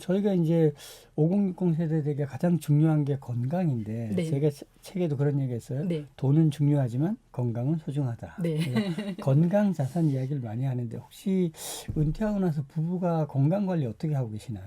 저희가 이제 5060 세대들에게 가장 중요한 게 건강인데 네. 제가 체- 책에도 그런 얘기했어요. 네. 돈은 중요하지만 건강은 소중하다. 네. 그래서 건강 자산 이야기를 많이 하는데 혹시 은퇴하고 나서 부부가 건강 관리 어떻게 하고 계시나요?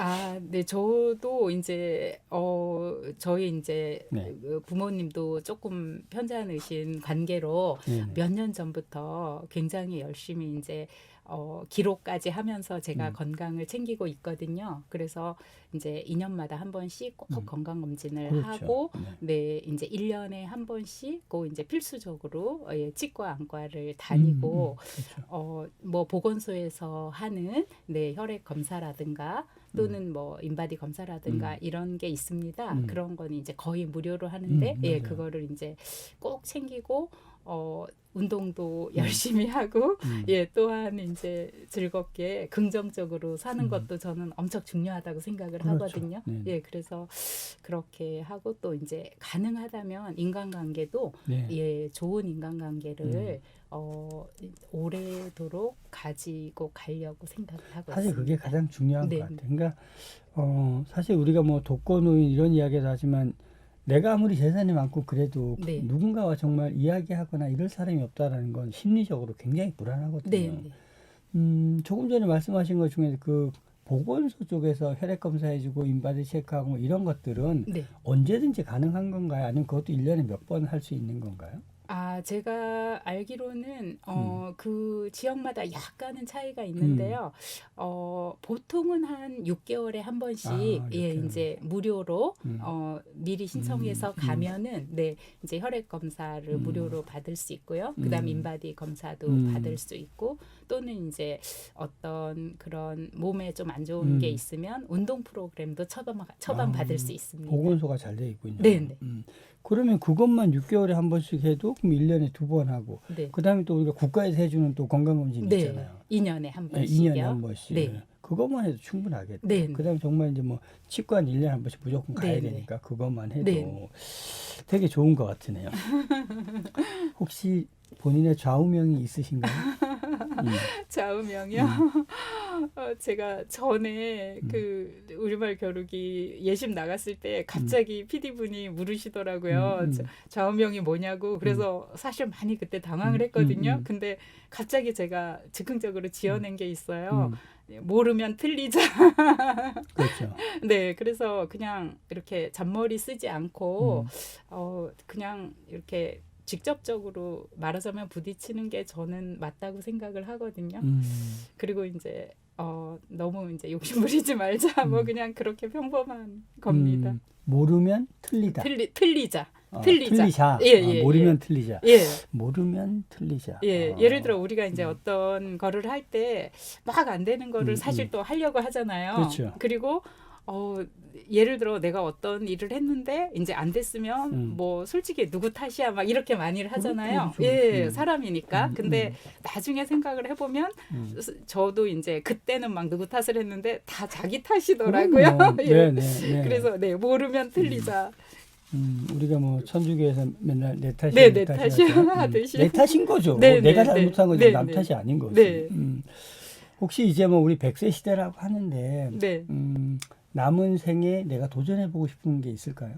아, 네, 저도 이제 어 저희 이제 네. 그 부모님도 조금 편찮으신 관계로 네. 몇년 전부터 굉장히 열심히 이제 어 기록까지 하면서 제가 음. 건강을 챙기고 있거든요. 그래서 이제 2년마다 한 번씩 꼭 음. 건강 검진을 그렇죠. 하고 네. 네, 이제 1년에 한 번씩 꼭 이제 필수적으로 어, 예, 치과 안과를 다니고 음, 음, 그렇죠. 어, 뭐 보건소에서 하는 네, 혈액 검사라든가 또는 뭐 인바디 검사라든가 음. 이런 게 있습니다. 음. 그런 건 이제 거의 무료로 하는데 음, 예. 그거를 이제 꼭 챙기고 어 운동도 열심히 하고 음. 예, 또한 이제 즐겁게 긍정적으로 사는 음. 것도 저는 엄청 중요하다고 생각을 그렇죠. 하거든요. 네. 예, 그래서 그렇게 하고 또 이제 가능하다면 인간관계도 네. 예, 좋은 인간관계를 음. 어, 오래도록 가지고 가려고 생각을 하고 사실 있습니다. 그게 가장 중요한 네. 것 같아요. 그러니까 어, 사실 우리가 뭐 독거노인 이런 이야기도 하지만 내가 아무리 재산이 많고 그래도 그 네. 누군가와 정말 이야기하거나 이럴 사람이 없다라는 건 심리적으로 굉장히 불안하거든요. 네, 네. 음, 조금 전에 말씀하신 것 중에 그 보건소 쪽에서 혈액 검사해주고 인바디 체크하고 뭐 이런 것들은 네. 언제든지 가능한 건가요? 아니면 그것도 일년에 몇 번 할 수 있는 건가요? 아, 제가 알기로는 음. 어, 그 지역마다 약간은 차이가 있는데요. 어, 보통은 한 6개월에 한 번씩 아, 예, 6개월. 이제 무료로 음. 어, 미리 신청해서 음, 음. 가면은 네, 이제 혈액 검사를 음. 무료로 받을 수 있고요. 그다음 음. 인바디 검사도 음. 받을 수 있고 또는 이제 어떤 그런 몸에 좀 안 좋은 게 음. 있으면 운동 프로그램도 처방 처방 아, 받을 수 있습니다. 보건소가 잘 돼 있군요. 네, 네. 음. 그러면 그것만 6개월에 한 번씩 해도 그럼 일년에 두 번 하고 네. 그다음에 또 우리가 국가에서 해주는 또 건강검진 네. 있잖아요. 2년에 한 네, 번씩요. 2년에 한 번씩. 네. 그것만 해도 충분하겠다. 네, 네. 그다음에 정말 이제 뭐 치과는 1년에 한 번씩 무조건 가야 네, 네. 되니까 그것만 해도 네. 되게 좋은 것 같으네요. 혹시 본인의 좌우명이 있으신가요? 음. 좌우명이요. 어, 제가 전에 음. 그 우리말 겨루기 예심 나갔을 때 갑자기 PD 분이 물으시더라고요. 음, 음. 자- 좌우명이 뭐냐고. 그래서 사실 많이 그때 당황을 음, 했거든요. 음, 음. 근데 갑자기 제가 즉흥적으로 지어낸 게 있어요. 음, 모르면 틀리자. 그렇죠. 네, 그래서 그냥 이렇게 잔머리 쓰지 않고 음. 어 그냥 이렇게 직접적으로 말하자면 부딪히는 게 저는 맞다고 생각을 하거든요. 음. 그리고 이제 어 너무 이제 욕심 부리지 말자 뭐 음. 그냥 그렇게 평범한 겁니다. 음, 모르면 틀리다. 틀리 틀리자. 어, 틀리자. 틀리자. 예, 아, 예, 모르면 틀리자. 예. 모르면 틀리자. 예, 어. 예를 들어 우리가 이제 음. 어떤 거를 할 때 막 안 되는 거를 음, 사실 음. 또 하려고 하잖아요. 그렇죠. 그리고 어 예를 들어 내가 어떤 일을 했는데 이제 안 됐으면 음. 뭐 솔직히 누구 탓이야 막 이렇게 많이를 하잖아요. 그렇죠, 예, 그렇죠. 사람이니까. 음, 근데 음, 나중에 생각을 해보면 음. 저도 이제 그때는 막 누구 탓을 했는데 다 자기 탓이더라고요. 예. 네, 네, 네. 그래서 네 모르면 틀리자. 음, 우리가 뭐 천주교에서 맨날 내 탓이야, 네, 내 음, 하듯이. 내 탓인 거죠. 네, 뭐 내가 네, 네. 잘못한 거지 네, 남 네. 탓이 아닌 거지. 네. 음. 혹시 이제 뭐 우리 100세 시대라고 하는데 네. 음, 남은 생에 내가 도전해 보고 싶은 게 있을까요?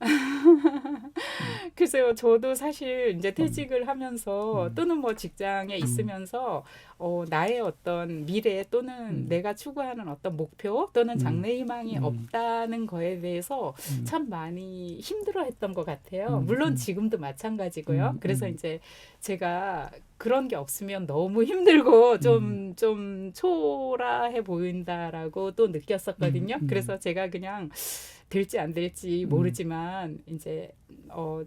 글쎄요, 저도 사실 이제 퇴직을 하면서 음. 또는 뭐 직장에 있으면서 어, 나의 어떤 미래 또는 음. 내가 추구하는 어떤 목표 또는 음. 장래 희망이 음. 없다는 거에 대해서 음. 참 많이 힘들어 했던 것 같아요. 음, 물론 음. 지금도 마찬가지고요. 음, 그래서 음. 이제 제가 그런 게 없으면 너무 힘들고 좀좀 초라해 보인다라고 또 느꼈었거든요. 음, 음. 그래서 제가 그냥 될지 안 될지 음. 모르지만 이제 어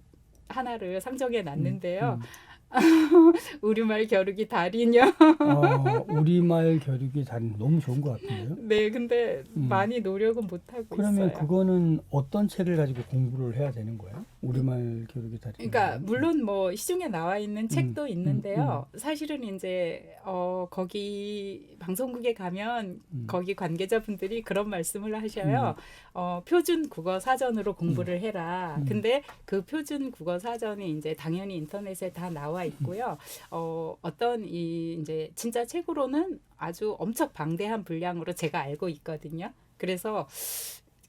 하나를 상정해 놨는데요. 음, 우리말 겨루기 달인요. 어, 우리말 교육이 다른 너무 좋은 것 같은데요. 네, 근데 음. 많이 노력은 못 하고 그러면 있어요. 그거는 어떤 책을 가지고 공부를 해야 되는 거예요? 우리말 교육이 다른. 그러니까 물론 뭐 시중에 나와 있는 책도 있는데요. 음. 사실은 이제 어 거기 방송국에 가면 음. 거기 관계자분들이 그런 말씀을 하셔요. 어 표준 국어 사전으로 공부를 해라. 음. 근데 그 표준 국어 사전이 이제 당연히 인터넷에 다 나와 나와 있고요. 어, 어떤 이 이제 진짜 책으로는 아주 엄청 방대한 분량으로 제가 알고 있거든요. 그래서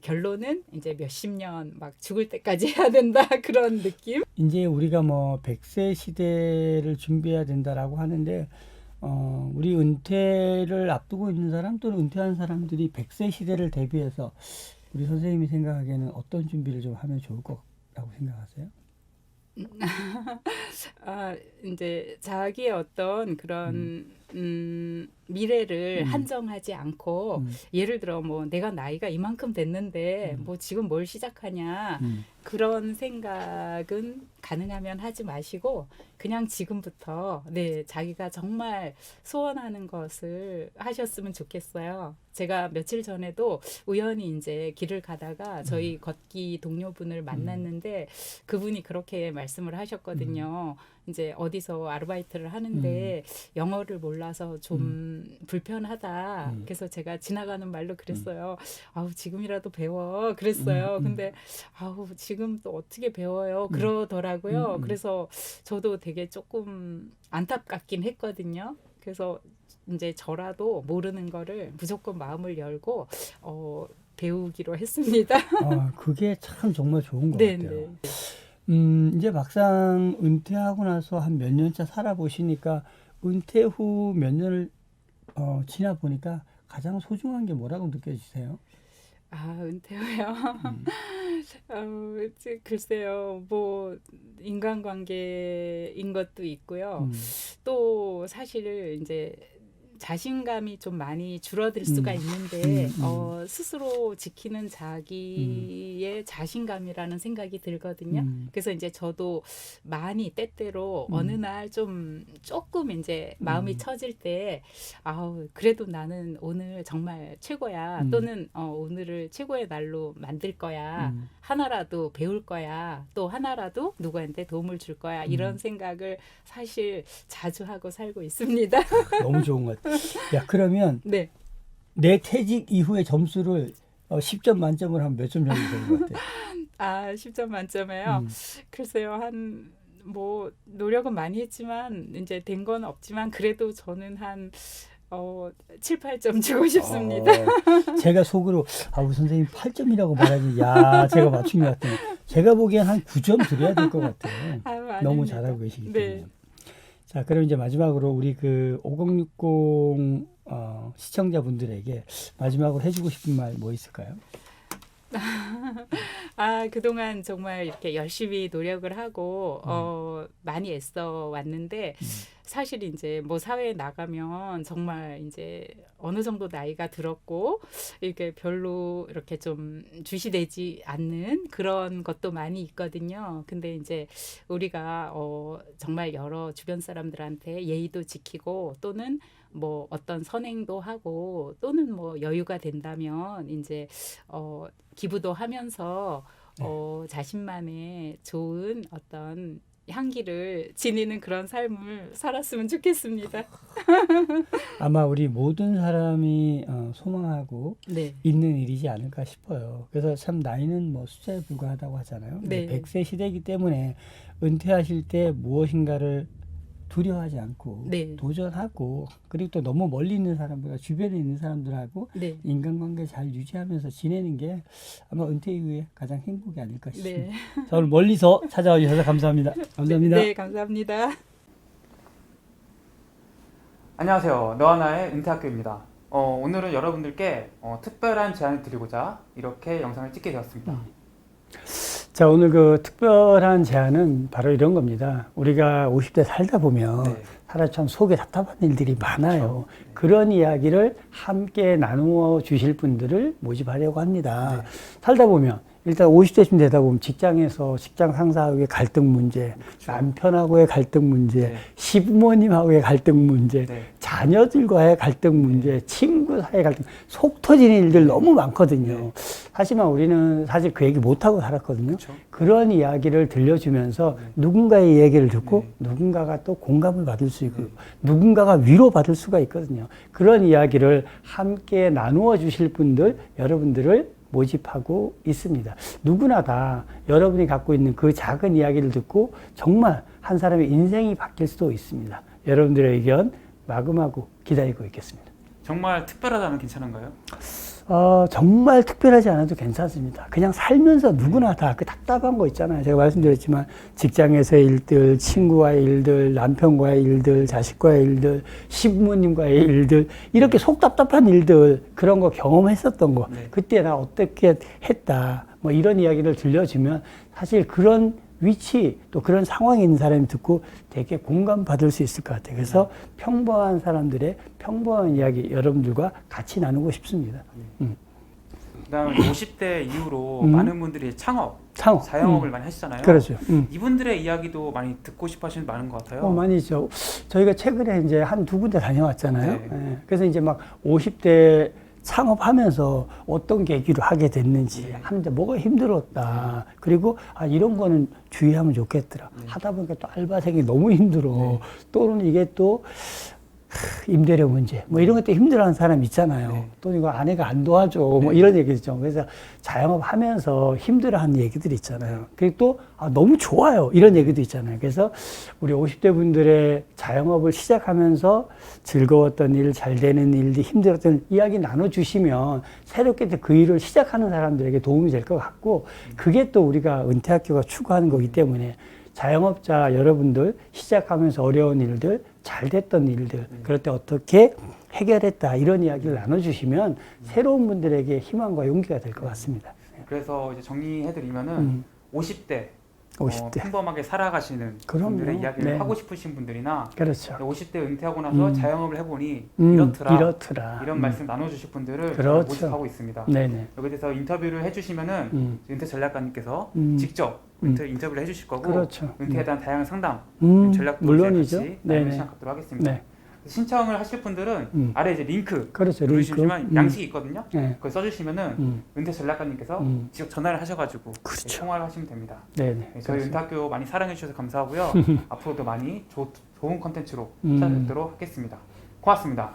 결론은 이제 몇십 년 막 죽을 때까지 해야 된다 그런 느낌. 이제 우리가 뭐 100세 시대를 준비해야 된다라고 하는데 어, 우리 은퇴를 앞두고 있는 사람 또는 은퇴한 사람들이 100세 시대를 대비해서 우리 선생님이 생각하기에는 어떤 준비를 좀 하면 좋을 거라고 생각하세요? 아, 이제 자기의 어떤 그런 음, 미래를 음. 한정하지 않고 음, 예를 들어 뭐 내가 나이가 이만큼 됐는데 음. 뭐 지금 뭘 시작하냐 음, 그런 생각은 가능하면 하지 마시고 그냥 지금부터 네 자기가 정말 소원하는 것을 하셨으면 좋겠어요. 제가 며칠 전에도 우연히 이제 길을 가다가 저희 걷기 동료분을 만났는데 그분이 그렇게 말씀을 하셨거든요. 이제 어디서 아르바이트를 하는데 영어를 몰라서 좀 불편하다. 음. 그래서 제가 지나가는 말로 그랬어요. 아우 지금이라도 배워. 그랬어요. 음, 음. 근데 아우 지금 또 어떻게 배워요? 그러더라고요. 음, 음. 그래서 저도 되게 조금 안타깝긴 했거든요. 그래서 이제 저라도 모르는 거를 무조건 마음을 열고 어 배우기로 했습니다. 아, 그게 참 정말 좋은 것 네, 같아요. 네. 음, 이제 막상 은퇴하고 나서 한 몇 년차 살아보시니까 은퇴 후 몇 년을 어, 지나 보니까 가장 소중한 게 뭐라고 느껴지세요? 아, 은퇴요. 음, 어, 글쎄요. 뭐 인간관계인 것도 있고요. 음, 또 사실 이제 자신감이 좀 많이 줄어들 수가 음. 있는데 음, 음. 어, 스스로 지키는 자기의 자신감이라는 생각이 들거든요. 음, 그래서 이제 저도 많이 때때로 음. 어느 날 좀 조금 이제 마음이 음. 처질 때 아우 그래도 나는 오늘 정말 최고야 음. 또는 어, 오늘을 최고의 날로 만들 거야 음. 하나라도 배울 거야 또 하나라도 누구한테 도움을 줄 거야 이런 음. 생각을 사실 자주 하고 살고 있습니다. 너무 좋은 것 같아요. 야, 그러면 네. 내 퇴직 이후의 점수를 어, 10점 만점으로 하면 몇 점 정도 되는 것 같아요? 아 10점 만점에요. 음, 글쎄요, 한, 뭐, 노력은 많이 했지만, 이제 된 건 없지만, 그래도 저는 한, 어, 7, 8점 주고 싶습니다. 어, 제가 속으로 아, 우리 선생님 8점이라고 말하니 야, 제가 맞춘 것 같아요. 제가 보기엔 한 9점 드려야 될 것 같아요. 아유, 너무. 잘하고 계시기 네. 때문에. 자, 그럼 이제 마지막으로 우리 그 5060 어, 시청자분들에게 마지막으로 해주고 싶은 말 뭐 있을까요? 아, 그동안 정말 이렇게 열심히 노력을 하고, 어, 많이 애써 왔는데, 음. 사실 이제 뭐 사회에 나가면 정말 이제 어느 정도 나이가 들었고, 이렇게 별로 이렇게 좀 주시되지 않는 그런 것도 많이 있거든요. 근데 이제 우리가, 어, 정말 여러 주변 사람들한테 예의도 지키고, 또는 뭐 어떤 선행도 하고, 또는 뭐 여유가 된다면, 이제, 어, 기부도 하면서 어, 자신만의 좋은 어떤 향기를 지니는 그런 삶을 살았으면 좋겠습니다. 아마 우리 모든 사람이 어, 소망하고 네. 있는 일이지 않을까 싶어요. 그래서 참 나이는 뭐 숫자에 불과하다고 하잖아요. 네. 100세 시대이기 때문에 은퇴하실 때 무엇인가를 두려워하지 않고 네. 도전하고 그리고 또 너무 멀리 있는 사람들과 주변에 있는 사람들하고 네. 인간관계 잘 유지하면서 지내는 게 아마 은퇴 이후에 가장 행복이 아닐까 싶습니다. 네. 자, 오늘 멀리서 찾아와 주셔서 감사합니다. 감사합니다. 네, 감사합니다. 안녕하세요. 너하나의 은퇴학교입니다. 어, 오늘은 여러분들께 어, 특별한 제안을 드리고자 이렇게 영상을 찍게 되었습니다. 자, 오늘 그 특별한 제안은 바로 이런 겁니다. 우리가 50대 살다 보면 네. 사실 참 속에 답답한 일들이 많아요. 네. 그런 이야기를 함께 나누어 주실 분들을 모집하려고 합니다. 네. 살다 보면 일단 50대쯤 되다 보면 직장에서 직장 상사하고의 갈등 문제, 남편하고의 갈등 문제, 그렇죠. 네. 시부모님하고의 갈등 문제, 네. 자녀들과의 갈등 문제, 친구 사이의 갈등, 속 터지는 일들 너무 많거든요. 네. 하지만 우리는 사실 그 얘기 못하고 살았거든요. 그렇죠. 그런 이야기를 들려주면서 네. 누군가의 얘기를 듣고 네. 누군가가 또 공감을 받을 수 있고 네. 누군가가 위로받을 수가 있거든요. 그런 이야기를 함께 나누어 주실 분들, 여러분들을 모집하고 있습니다. 누구나 다 여러분이 갖고 있는 그 작은 이야기를 듣고 정말 한 사람의 인생이 바뀔 수도 있습니다. 여러분들의 의견 마구마구 기다리고 있겠습니다. 정말 특별하다면 괜찮은가요? 어, 정말 특별하지 않아도 괜찮습니다. 그냥 살면서 누구나 다 그 답답한 거 있잖아요. 제가 말씀드렸지만 직장에서의 일들, 친구와의 일들, 남편과의 일들, 자식과의 일들, 시부모님과의 일들, 이렇게 속 답답한 일들, 그런 거 경험했었던 거, 네. 그때 나 어떻게 했다, 뭐 이런 이야기를 들려주면 사실 그런 위치 또 그런 상황에 있는 사람이 듣고 되게 공감받을 수 있을 것 같아요. 그래서 평범한 사람들의 평범한 이야기 여러분들과 같이 나누고 싶습니다. 그다음에 50대 이후로 음. 많은 분들이 창업, 창업. 자영업을 음, 많이 하시잖아요. 그렇죠. 음. 이분들의 이야기도 많이 듣고 싶어 하시는 분 많은 것 같아요. 어, 많이 있죠. 저희가 최근에 이제 한 두 군데 다녀왔잖아요. 네. 예. 그래서 이제 막 50대 창업하면서 어떤 계기로 하게 됐는지 네. 하는데 뭐가 힘들었다. 그리고 아 이런 거는 주의하면 좋겠더라. 네. 하다 보니까 또 알바생이 너무 힘들어. 또는 이게 또 하, 임대료 문제 뭐 이런 것도 힘들어하는 사람 있잖아요. 네. 또 이거 아내가 안 도와줘 뭐 이런 얘기 있죠. 그래서 자영업 하면서 힘들어하는 얘기들이 있잖아요. 그리고 또 아, 너무 좋아요 이런 얘기도 있잖아요. 그래서 우리 50대 분들의 자영업을 시작하면서 즐거웠던 일, 잘 되는 일들, 힘들었던 이야기 나눠주시면 새롭게 또그 일을 시작하는 사람들에게 도움이 될 것 같고 그게 또 우리가 은퇴학교가 추구하는 거기 때문에 자영업자 여러분들 시작하면서 어려운 일들, 잘 됐던 일들, 그럴 때 어떻게 해결했다 이런 이야기를 나눠주시면 새로운 분들에게 희망과 용기가 될 것 같습니다. 그래서 이제 정리해드리면은 음, 50대, 50대. 어, 평범하게 살아가시는 그럼요. 분들의 이야기를 네. 하고 싶으신 분들이나 그렇죠. 50대 은퇴하고 나서 음. 자영업을 해보니 음, 이렇더라 이렇더라. 이런 음, 말씀 나눠주실 분들을 그렇죠. 모집하고 있습니다. 네네. 여기에 대해서 인터뷰를 해주시면은 음, 은퇴 전략가님께서 음. 직접 음. 은퇴 인터뷰를 해주실 거고 그렇죠. 은퇴에 대한 다양한 상담, 음, 전략도 물론이죠. 같이 네네. 시간 갖도록 하겠습니다. 네. 신청을 하실 분들은 음. 아래 이제 링크 그렇죠. 링크. 누르시면 음, 양식이 있거든요. 네. 그걸 써주시면은 음, 은퇴 전략가님께서 음. 직접 전화를 하셔가지고 그렇죠. 네, 통화를 하시면 됩니다. 네네. 네, 저희. 은퇴학교 많이 사랑해 주셔서 감사하고요. 앞으로도 많이 조- 좋은 컨텐츠로 음. 찾아뵙도록 하겠습니다. 고맙습니다.